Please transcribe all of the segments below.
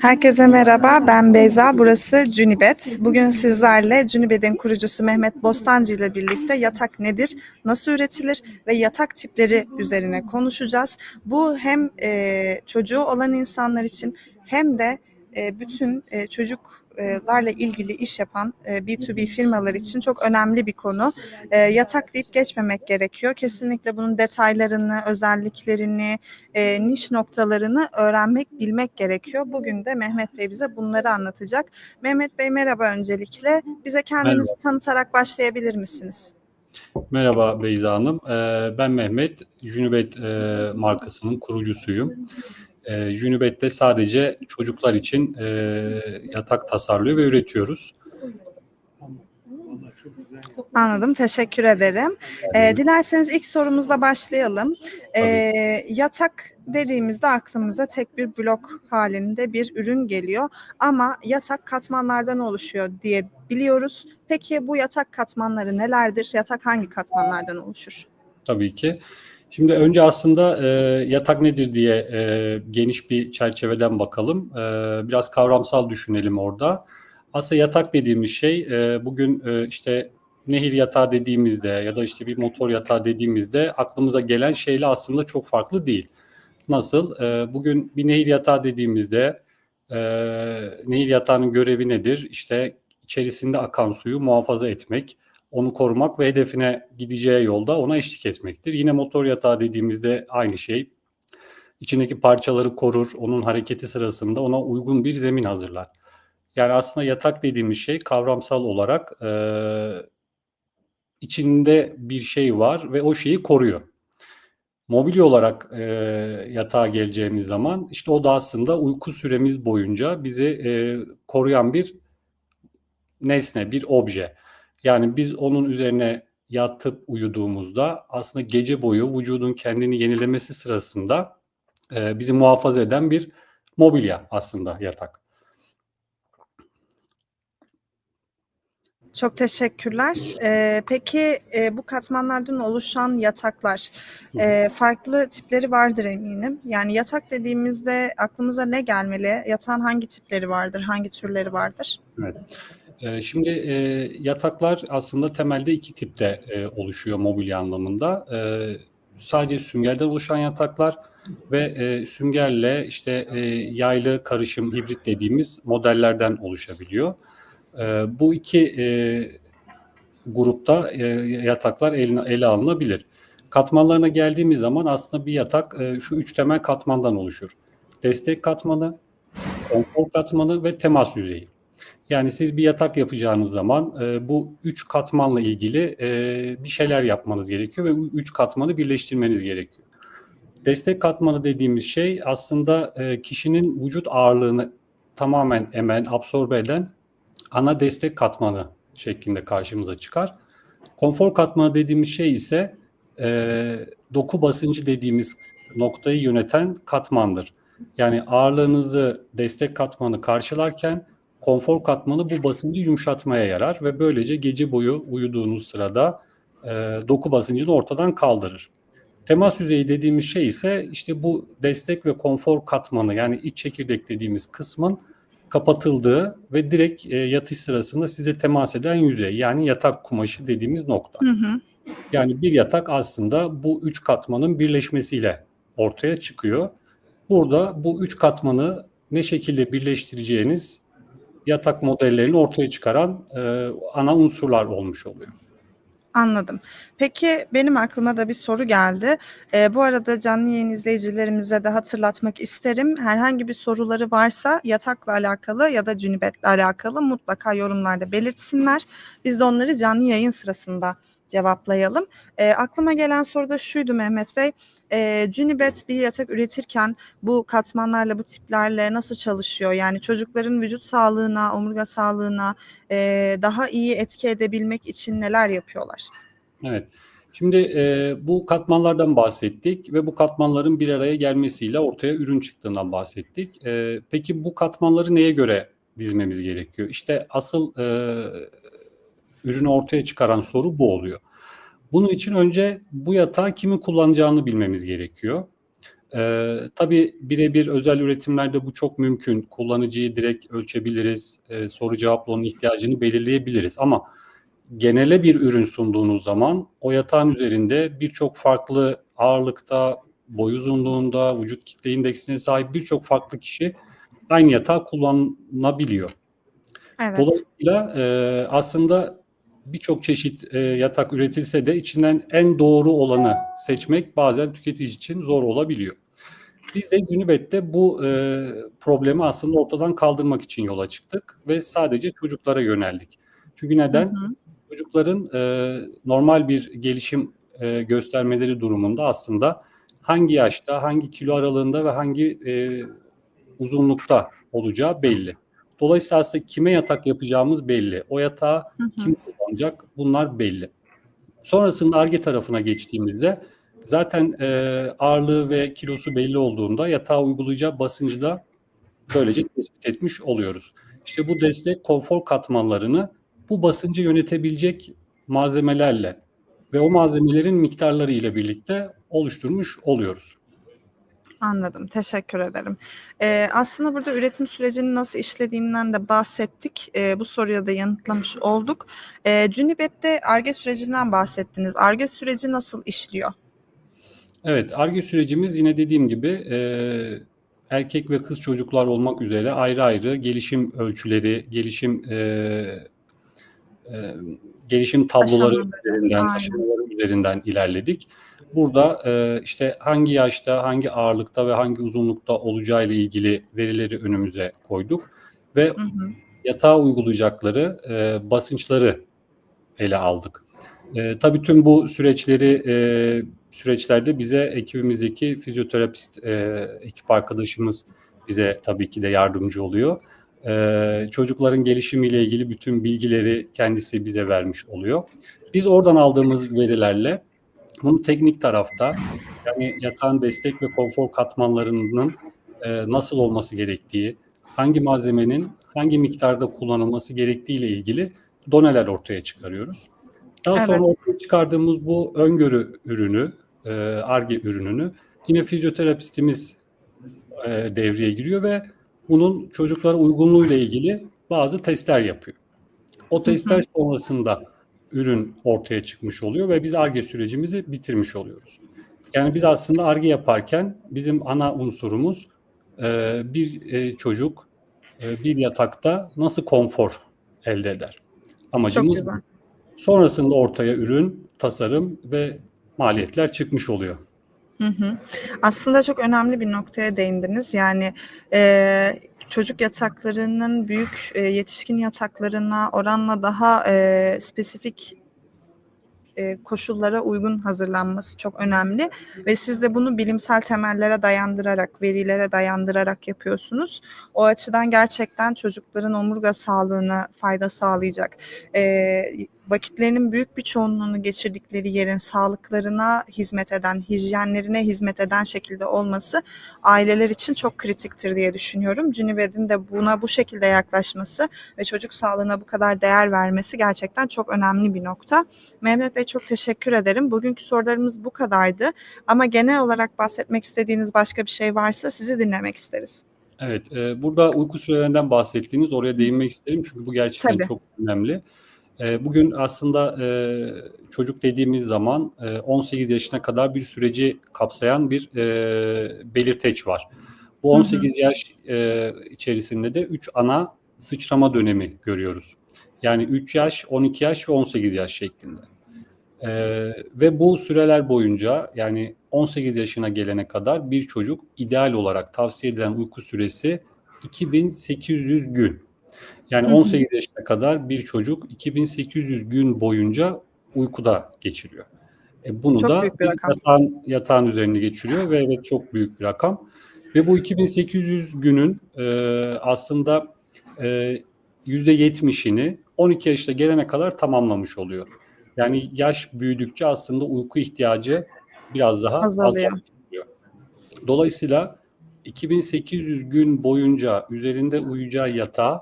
Herkese merhaba, ben Beyza, burası Cünibet. Bugün sizlerle Cünibet'in kurucusu Mehmet Bostancı ile birlikte yatak nedir, nasıl üretilir ve yatak tipleri üzerine konuşacağız. Bu hem e, çocuğu olan insanlar için hem de e, bütün e, çocuklarla ilgili iş yapan e, B2B firmalar için çok önemli bir konu. E, yatak deyip geçmemek gerekiyor. Kesinlikle bunun detaylarını, özelliklerini, e, niş noktalarını öğrenmek, bilmek gerekiyor. Bugün de Mehmet Bey bize bunları anlatacak. Mehmet Bey merhaba öncelikle. Bize kendinizi Merhaba. tanıtarak başlayabilir misiniz? Merhaba Beyza Hanım. Ben Mehmet. Junibet e, markasının kurucusuyum. Ee, Junibet'te sadece çocuklar için e, yatak tasarlıyor ve üretiyoruz. Anladım, teşekkür ederim. E, dilerseniz ilk sorumuzla başlayalım. E, yatak dediğimizde aklımıza tek bir blok halinde bir ürün geliyor. Ama yatak katmanlardan oluşuyor diye biliyoruz. Peki bu yatak katmanları nelerdir? Yatak hangi katmanlardan oluşur? Tabii ki. Şimdi önce aslında e, yatak nedir diye e, geniş bir çerçeveden bakalım. E, biraz kavramsal düşünelim orada. Aslında yatak dediğimiz şey e, bugün e, işte nehir yatağı dediğimizde ya da işte bir motor yatağı dediğimizde aklımıza gelen şeyle aslında çok farklı değil. Nasıl? E, bugün bir nehir yatağı dediğimizde e, nehir yatağının görevi nedir? İşte içerisinde akan suyu muhafaza etmek onu korumak ve hedefine gideceği yolda ona eşlik etmektir. Yine motor yatağı dediğimizde aynı şey. İçindeki parçaları korur, onun hareketi sırasında ona uygun bir zemin hazırlar. Yani aslında yatak dediğimiz şey kavramsal olarak e, içinde bir şey var ve o şeyi koruyor. Mobilya olarak e, yatağa geleceğimiz zaman işte o da aslında uyku süremiz boyunca bizi e, koruyan bir nesne, bir obje. Yani biz onun üzerine yatıp uyuduğumuzda aslında gece boyu vücudun kendini yenilemesi sırasında e, bizi muhafaza eden bir mobilya aslında yatak. Çok teşekkürler. E, peki e, bu katmanlardan oluşan yataklar e, farklı tipleri vardır eminim. Yani yatak dediğimizde aklımıza ne gelmeli? Yatağın hangi tipleri vardır? Hangi türleri vardır? Evet. E, şimdi e, yataklar aslında temelde iki tipte e, oluşuyor mobilya anlamında. E, sadece süngerden oluşan yataklar ve süngerle işte yaylı karışım hibrit dediğimiz modellerden oluşabiliyor. Bu iki grupta yataklar ele alınabilir. Katmanlarına geldiğimiz zaman aslında bir yatak şu üç temel katmandan oluşur. Destek katmanı, konfor katmanı ve temas yüzeyi. Yani siz bir yatak yapacağınız zaman e, bu üç katmanla ilgili e, bir şeyler yapmanız gerekiyor ve üç katmanı birleştirmeniz gerekiyor. Destek katmanı dediğimiz şey aslında e, kişinin vücut ağırlığını tamamen emen, absorbe eden ana destek katmanı şeklinde karşımıza çıkar. Konfor katmanı dediğimiz şey ise e, doku basıncı dediğimiz noktayı yöneten katmandır. Yani ağırlığınızı destek katmanı karşılarken konfor katmanı bu basıncı yumuşatmaya yarar ve böylece gece boyu uyuduğunuz sırada e, doku basıncını ortadan kaldırır. Temas yüzeyi dediğimiz şey ise işte bu destek ve konfor katmanı yani iç çekirdek dediğimiz kısmın kapatıldığı ve direkt e, yatış sırasında size temas eden yüzey yani yatak kumaşı dediğimiz nokta. Hı hı. Yani bir yatak aslında bu üç katmanın birleşmesiyle ortaya çıkıyor. Burada bu üç katmanı ne şekilde birleştireceğiniz yatak modellerini ortaya çıkaran e, ana unsurlar olmuş oluyor. Anladım. Peki benim aklıma da bir soru geldi. Eee, bu arada canlı yayın izleyicilerimize de hatırlatmak isterim. Herhangi bir soruları varsa yatakla alakalı ya da Cünibet'le alakalı mutlaka yorumlarda belirtsinler. Biz de onları canlı yayın sırasında cevaplayalım. Eee, aklıma gelen soru da şuydu Mehmet Bey. Eee, Cünibet bir yatak üretirken bu katmanlarla, bu tiplerle nasıl çalışıyor? Yani çocukların vücut sağlığına, omurga sağlığına eee, daha iyi etki edebilmek için neler yapıyorlar? Evet. Şimdi e, bu katmanlardan bahsettik ve bu katmanların bir araya gelmesiyle ortaya ürün çıktığından bahsettik. E, peki bu katmanları neye göre dizmemiz gerekiyor? İşte asıl e, ürünü ortaya çıkaran soru bu oluyor. Bunun için önce bu yatağı kimin kullanacağını bilmemiz gerekiyor. Eee, tabii birebir özel üretimlerde bu çok mümkün. Kullanıcıyı direkt ölçebiliriz, eee, soru cevapla onun ihtiyacını belirleyebiliriz ama genele bir ürün sunduğunuz zaman o yatağın üzerinde birçok farklı ağırlıkta, boy uzunluğunda, vücut kitle indeksine sahip birçok farklı kişi aynı yatağı kullanabiliyor. Evet. Dolayısıyla, eee, aslında birçok çeşit, eee, yatak üretilse de içinden en doğru olanı seçmek bazen tüketici için zor olabiliyor. Biz de Junibet'te bu, eee, problemi aslında ortadan kaldırmak için yola çıktık ve sadece çocuklara yöneldik. Çünkü Hı neden? hı. Çocukların, eee, normal bir gelişim, eee, göstermeleri durumunda aslında hangi yaşta, hangi kilo aralığında ve hangi, eee, uzunlukta olacağı belli. Dolayısıyla aslında kime yatak yapacağımız belli. O yatağı Hı hı. kim kullanacak bunlar belli. Sonrasında Ar-Ge tarafına geçtiğimizde zaten, eee, ağırlığı ve kilosu belli olduğunda yatağa uygulayacağı basıncı da böylece tespit etmiş oluyoruz. İşte bu destek konfor katmanlarını bu basıncı yönetebilecek malzemelerle ve o malzemelerin miktarları ile birlikte oluşturmuş oluyoruz. Anladım, teşekkür ederim. Eee, aslında burada üretim sürecinin nasıl işlediğinden de bahsettik. Eee, bu soruyu da yanıtlamış olduk. Eee, Junibet'te Ar-Ge sürecinden bahsettiniz. Ar-Ge süreci nasıl işliyor? Evet, Ar-Ge sürecimiz yine dediğim gibi, eee, erkek ve kız çocuklar olmak üzere ayrı ayrı gelişim ölçüleri, gelişim, eee, emm, gelişim tabloları Aşamaları, üzerinden, aynen. aşamaları üzerinden ilerledik. Burada, eee, işte hangi yaşta, hangi ağırlıkta ve hangi uzunlukta olacağıyla ilgili verileri önümüze koyduk ve Hı hı. yatağa uygulayacakları, eee, basınçları ele aldık. Eee, tabii tüm bu süreçleri, eee, süreçlerde bize ekibimizdeki fizyoterapist, eee, ekip arkadaşımız bize tabii ki de yardımcı oluyor. Eee, çocukların gelişimiyle ilgili bütün bilgileri kendisi bize vermiş oluyor. Biz oradan aldığımız verilerle bunu teknik tarafta, yani yatağın destek ve konfor katmanlarının, eee, nasıl olması gerektiği, hangi malzemenin hangi miktarda kullanılması gerektiği ile ilgili doneler ortaya çıkarıyoruz. Daha sonra Evet. ortaya çıkardığımız bu öngörü ürünü, eee, Ar-Ge ürününü yine fizyoterapistimiz, eee, devreye giriyor ve bunun çocuklara uygunluğuyla ilgili bazı testler yapıyor. O testler sonrasında ürün ortaya çıkmış oluyor ve biz Ar-Ge sürecimizi bitirmiş oluyoruz. Yani biz aslında Ar-Ge yaparken bizim ana unsurumuz, eee, bir, eee, çocuk, eee, bir yatakta nasıl konfor elde eder? Amacımız. Sonrasında ortaya ürün, tasarım ve maliyetler çıkmış oluyor. Hı hı. Aslında çok önemli bir noktaya değindiniz. Yani, eee, çocuk yataklarının büyük, eee, yetişkin yataklarına oranla daha, eee, spesifik eee, koşullara uygun hazırlanması çok önemli ve siz de bunu bilimsel temellere dayandırarak, verilere dayandırarak yapıyorsunuz. O açıdan gerçekten çocukların omurga sağlığına fayda sağlayacak, eee, vakitlerinin büyük bir çoğunluğunu geçirdikleri yerin sağlıklarına hizmet eden, hijyenlerine hizmet eden şekilde olması aileler için çok kritiktir diye düşünüyorum. Junibet'in de buna bu şekilde yaklaşması ve çocuk sağlığına bu kadar değer vermesi gerçekten çok önemli bir nokta. Mehmet Bey çok teşekkür ederim. Bugünkü sorularımız bu kadardı ama genel olarak bahsetmek istediğiniz başka bir şey varsa sizi dinlemek isteriz. Evet, eee, burada uyku sürelerinden bahsettiniz. Oraya değinmek isterim çünkü bu gerçekten Tabii. çok önemli. Eee, bugün aslında, eee, çocuk dediğimiz zaman, eee, 18 yaşına kadar bir süreci kapsayan bir, eee, belirteç var. Bu Hı hı. 18 yaş, içerisinde de 3 ana sıçrama dönemi görüyoruz. Yani 3 yaş, 12 yaş ve 18 yaş şeklinde. Ve bu süreler boyunca yani 18 yaşına gelene kadar bir çocuk ideal olarak tavsiye edilen uyku süresi 2800 gün. Yani Hı hı. 18 yaşına kadar bir çocuk 2800 gün boyunca uykuda geçiriyor. E, bunu Çok da bir rakam. yatağın yatağın üzerinde geçiriyor ve evet çok büyük bir rakam ve bu 2800 günün, eee, aslında, eee, %70'ini 12 yaşına gelene kadar tamamlamış oluyor. Yani yaş büyüdükçe aslında uyku ihtiyacı biraz daha Azalıyor. azalmış oluyor. Dolayısıyla 2800 gün boyunca üzerinde uyuyacağı yatağı,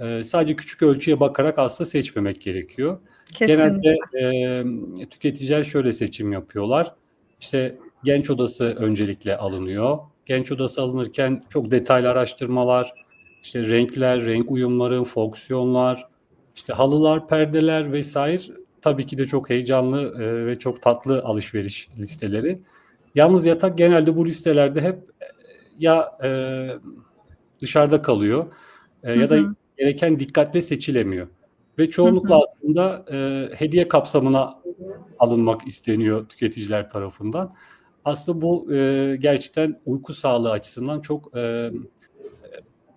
eee, sadece küçük ölçüye bakarak aslında seçmemek gerekiyor. Kesinlikle. Genelde, emm, tüketiciler şöyle seçim yapıyorlar. İşte genç odası öncelikle alınıyor. Genç odası alınırken çok detaylı araştırmalar, işte renkler, renk uyumları, fonksiyonlar, işte halılar, perdeler vesaire tabii ki de çok heyecanlı e, ve çok tatlı alışveriş listeleri. Yalnız yatak genelde bu listelerde hep e, ya e, dışarıda kalıyor e, ya da. Gereken dikkatle seçilemiyor. Ve çoğunlukla Hı hı. aslında e, hediye kapsamına alınmak isteniyor tüketiciler tarafından. Aslında bu e, gerçekten uyku sağlığı açısından çok e,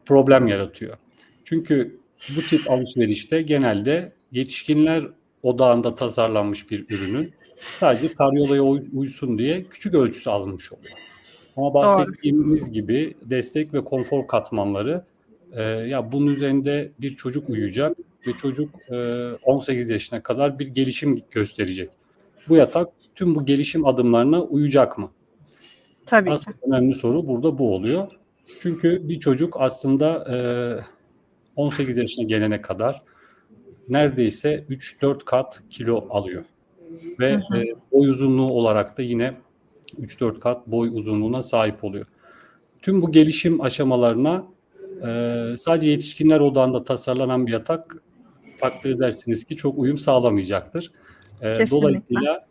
problem yaratıyor. Çünkü bu tip alışverişte genelde yetişkinler odağında tasarlanmış bir ürünün sadece karyolaya uy- uysun diye küçük ölçüsü alınmış oluyor. Ama bahsettiğimiz gibi destek ve konfor katmanları e, ya bunun üzerinde bir çocuk uyuyacak ve çocuk e, 18 yaşına kadar bir gelişim gösterecek. Bu yatak tüm bu gelişim adımlarına uyacak mı? Tabii. Aslında önemli soru burada bu oluyor. Çünkü bir çocuk aslında e, 18 yaşına gelene kadar neredeyse 3-4 kat kilo alıyor. Ve Hı hı. e, boy uzunluğu olarak da yine 3-4 kat boy uzunluğuna sahip oluyor. Tüm bu gelişim aşamalarına e, sadece yetişkinler odağında tasarlanan bir yatak takdir edersiniz ki çok uyum sağlamayacaktır. E, Kesinlikle. dolayısıyla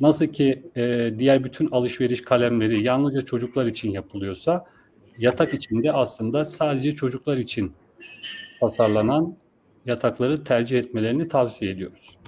nasıl ki e, diğer bütün alışveriş kalemleri yalnızca çocuklar için yapılıyorsa yatak için de aslında sadece çocuklar için tasarlanan yatakları tercih etmelerini tavsiye ediyoruz.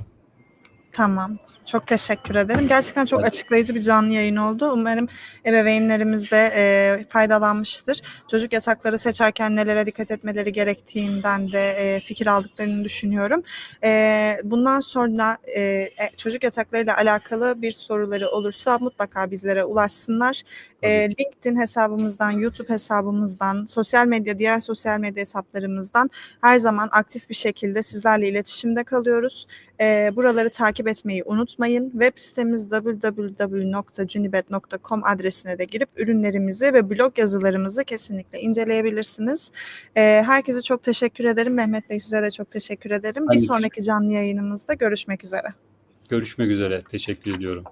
Tamam. Çok teşekkür ederim. Gerçekten çok açıklayıcı bir canlı yayın oldu. Umarım ebeveynlerimiz de e, faydalanmıştır. Çocuk yatakları seçerken nelere dikkat etmeleri gerektiğinden de e, fikir aldıklarını düşünüyorum. E, bundan sonra e, e, çocuk yataklarıyla alakalı bir soruları olursa mutlaka bizlere ulaşsınlar. E, LinkedIn hesabımızdan, YouTube hesabımızdan, sosyal medya, diğer sosyal medya hesaplarımızdan her zaman aktif bir şekilde sizlerle iletişimde kalıyoruz. E, buraları takip etmeyi unutmayın. Web sitemiz www.junibet.com adresine de girip ürünlerimizi ve blog yazılarımızı kesinlikle inceleyebilirsiniz. E, herkese çok teşekkür ederim. Mehmet Bey size de çok teşekkür ederim. Ben bir sonraki canlı yayınımızda görüşmek üzere. Görüşmek üzere. Teşekkür ediyorum.